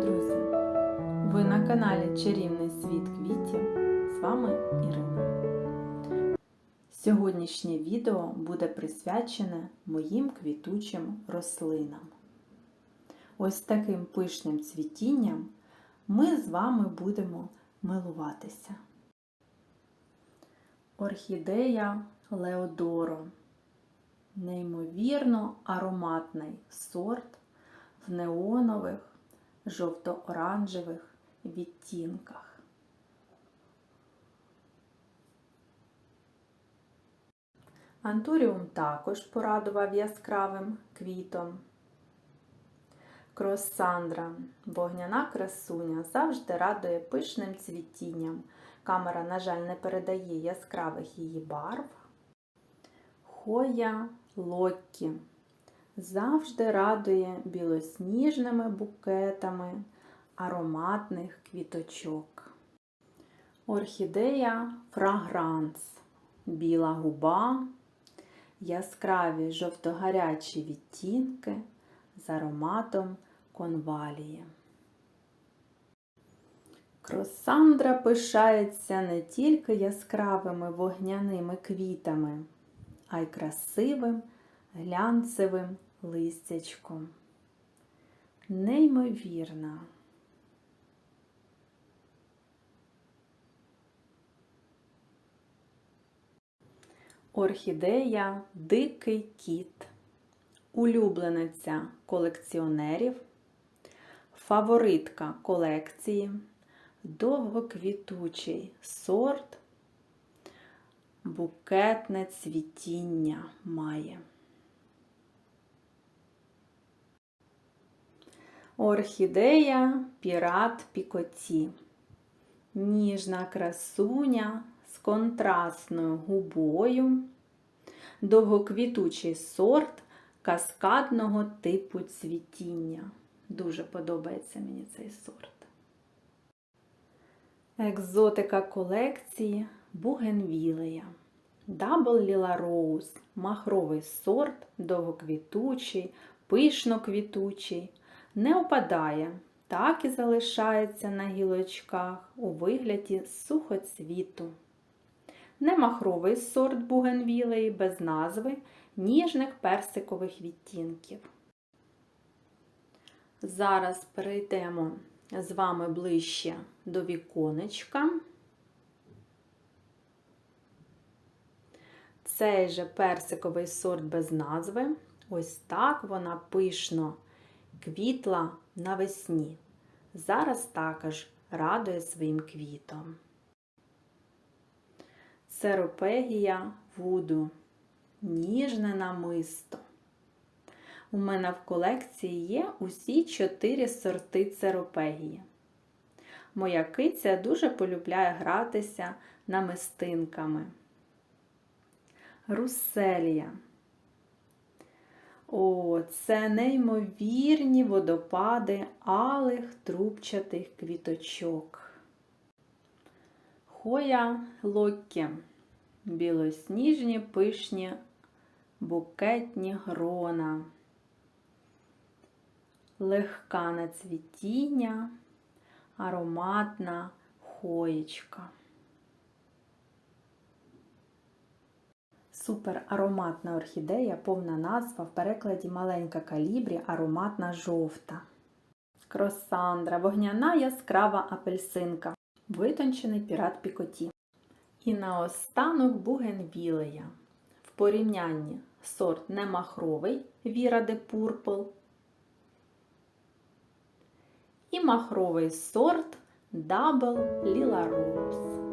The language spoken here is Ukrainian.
Друзі! Ви на каналі Чарівний світ квітів. З вами Ірина. Сьогоднішнє відео буде присвячене моїм квітучим рослинам. Ось таким пишним цвітінням ми з вами будемо милуватися. Орхідея Леодоро. Неймовірно ароматний сорт в неонових, жовто-оранжевих відтінках. Антуріум також порадував яскравим квітом. Кроссандра, вогняна красуня, завжди радує пишним цвітінням. Камера, на жаль, не передає яскравих її барв. Хоя Локкі завжди радує білосніжними букетами ароматних квіточок. Орхідея фрагранс, біла губа, яскраві жовтогарячі відтінки з ароматом конвалії. Кросандра пишається не тільки яскравими вогняними квітами, а й красивим глянцевим листячком. Неймовірна. Орхідея Дикий кіт, улюблениця колекціонерів, фаворитка колекції, довгоквітучий сорт, букетне цвітіння має. Орхідея Пірат Пікоті. Ніжна красуня з контрастною губою, довгоквітучий сорт каскадного типу цвітіння. Дуже подобається мені цей сорт. Екзотика колекції Бугенвілея. Дабл Ліла Роуз махровий сорт, довгоквітучий, пишноквітучий не опадає, так і залишається на гілочках у вигляді сухоцвіту. Немахровий сорт бугенвілеї без назви ніжних персикових відтінків. Зараз перейдемо з вами ближче до віконечка. Цей же персиковий сорт без назви. Ось так вона пишно квітла навесні. Зараз також радує своїм квітом. Церопегія вуду. Ніжне намисто. У мене в колекції є усі чотири сорти церопегії. Моя киця дуже полюбляє гратися намистинками. Руселія. О, це неймовірні водопади алих трубчатих квіточок. Хоя локкі, білосніжні пишні букетні грона, легка на цвітіння, ароматна хоєчка. Супер ароматна орхідея, повна назва в перекладі маленька калібрі, ароматна жовта. Кросандра, вогняна яскрава апельсинка, витончений пірат пікоті. І наостанок бугенвілея. В порівнянні сорт немахровий Віра де Пурпл і махровий сорт Дабл Ліла Роуз.